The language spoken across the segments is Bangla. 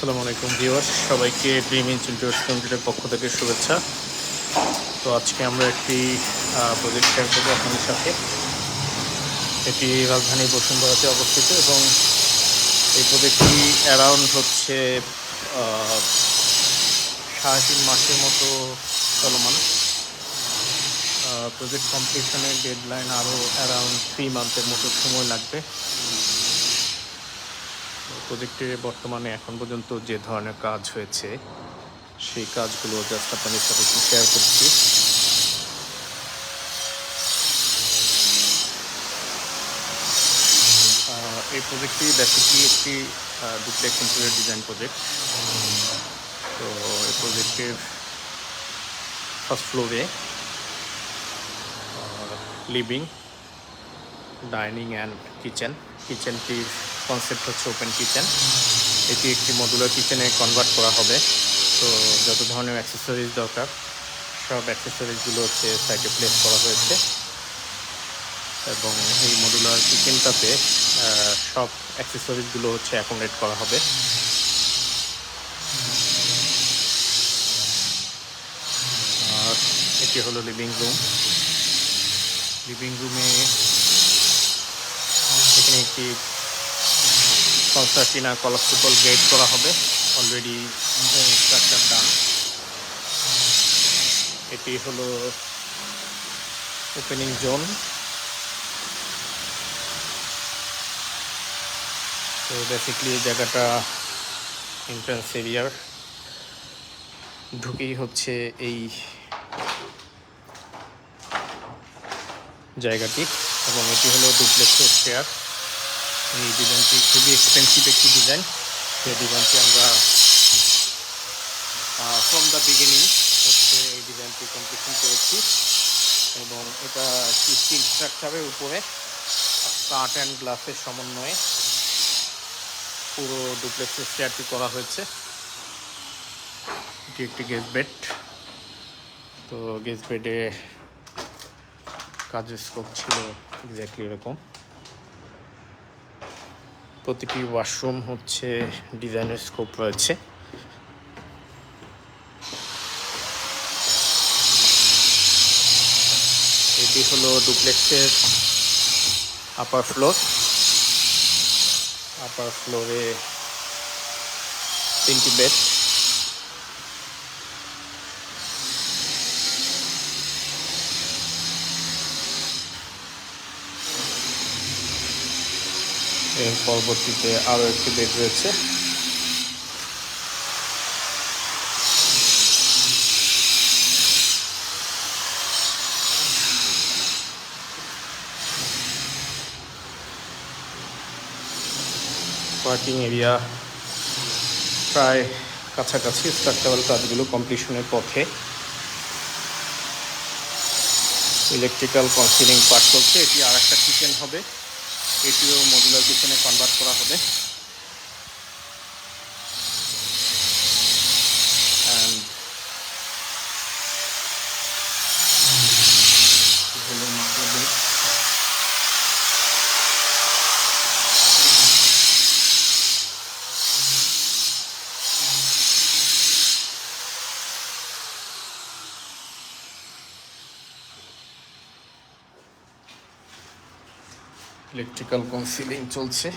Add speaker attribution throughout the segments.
Speaker 1: আসসালামু আলাইকুম ভিউয়ার্স, সবাইকে ড্রিম ইনস্টিটিউট লিমিটেডের পক্ষ থেকে শুভেচ্ছা। তো আজকে আমরা একটি প্রজেক্ট শেয়ার করব আপনাদের সাথে। এটি রাজধানী বসুন্ধরাতে অবস্থিত এবং এই প্রজেক্টটি অ্যারাউন্ড হচ্ছে সাড়ে তিন মাসের মতো চলমান। প্রজেক্ট কমপ্লিশনের ডেডলাইন আরও অ্যারাউন্ড থ্রি মান্থের মতো সময় লাগবে। প্রজেক্টে বর্তমানে এখন পর্যন্ত যে ধরনের কাজ হয়েছে, সেই কাজগুলো জাস্ট আপনাদের সাথে একটু শেয়ার করছি। এই প্রজেক্টটি বেসিকলি একটি ডুপ্লেক্স ইন্টেরিয়র ডিজাইন প্রজেক্ট তো এই প্রজেক্টের ফার্স্ট ফ্লোরে লিভিং ডাইনিং অ্যান্ড কিচেন কিচেনটির কনসেপ্ট হচ্ছে ওপেন কিচেন এটি একটি মডুলার কিচেনে কনভার্ট করা হবে। তো যত ধরনের অ্যাক্সেসরিজ দরকার, সব অ্যাক্সেসরিজগুলো হচ্ছে সাইটে প্লেস করা হয়েছে। এবং এই মডুলার কিচেনটাতে সব অ্যাক্সেসরিজগুলো হচ্ছে অ্যাকোমোডেট করা হবে। আর এটি হলো লিভিং রুম লিভিং রুমে এখানে একটি কনস্ট্রাকশন কলাপসিবল গেট করা হবে। অলরেডি স্ট্রাকচার ডান এটি হলো ওপেনিং জোন তো বেসিকলি এই জায়গাটা এন্ট্রান্স এরিয়ার ঢুকেই হচ্ছে এই জায়গাটি। এবং এটি হলো ডুপ্লেক্সের চেয়ার এই ডিজাইনটি খুবই এক্সপেন্সিভ একটি ডিজাইন সেই ডিজাইনটি আমরা ফ্রম দ্য বিগিনিং হচ্ছে এই ডিজাইনটি কমপ্লিশন করেছি। এবং এটা স্টিল স্ট্রাকচারের উপরে, কাঠ অ্যান্ড গ্লাসের সমন্বয়ে পুরো ডুপ্লেক্সের চেয়ারটি করা হয়েছে। এটি একটি গেস্ট বেড তো গেস্ট বেডে কাজের স্কোপ ছিল এক্স্যাক্টলি এরকম। প্রতিটি ওয়াশরুম হচ্ছে ডিজাইনের স্কোপ রয়েছে। এটি হলো ডুপ্লেক্সের আপার ফ্লোর আপার ফ্লোরে তিনটি বেড এর পরবর্তীতে আরও একটি বেড রয়েছে। পার্কিং এরিয়া প্রায় কাছাকাছি স্ট্রাকচারাল কাজগুলো কমপ্লিশনের পথে। ইলেকট্রিক্যাল কনসিলিং পার্ট করছে এটি আর একটা কিচেন হবে। এটিও মডুলার কিচেনে কনভার্ট করা হবে। ইলেকট্রিক্যাল কনসিলিং চলছে।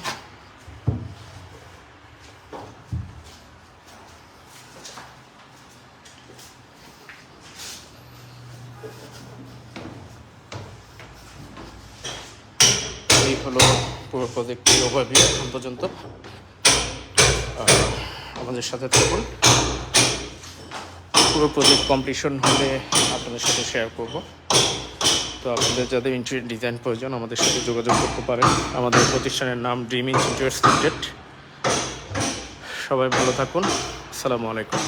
Speaker 1: এই হলো পুরো প্রজেক্টের ওভারভিউ এখন পর্যন্ত। আমাদের সাথে থাকুন। পুরো প্রজেক্ট কমপ্লিশন হলে আপনাদের সাথে শেয়ার করব। তো আপনাদের যাদের ইন্টেরিয়র ডিজাইন প্রয়োজন, আমাদের সাথে যোগাযোগ করতে পারেন। আমাদের প্রতিষ্ঠানের নাম ড্রিম ইনস্টিটিউট সবাই ভালো থাকুন। আসসালামু আলাইকুম।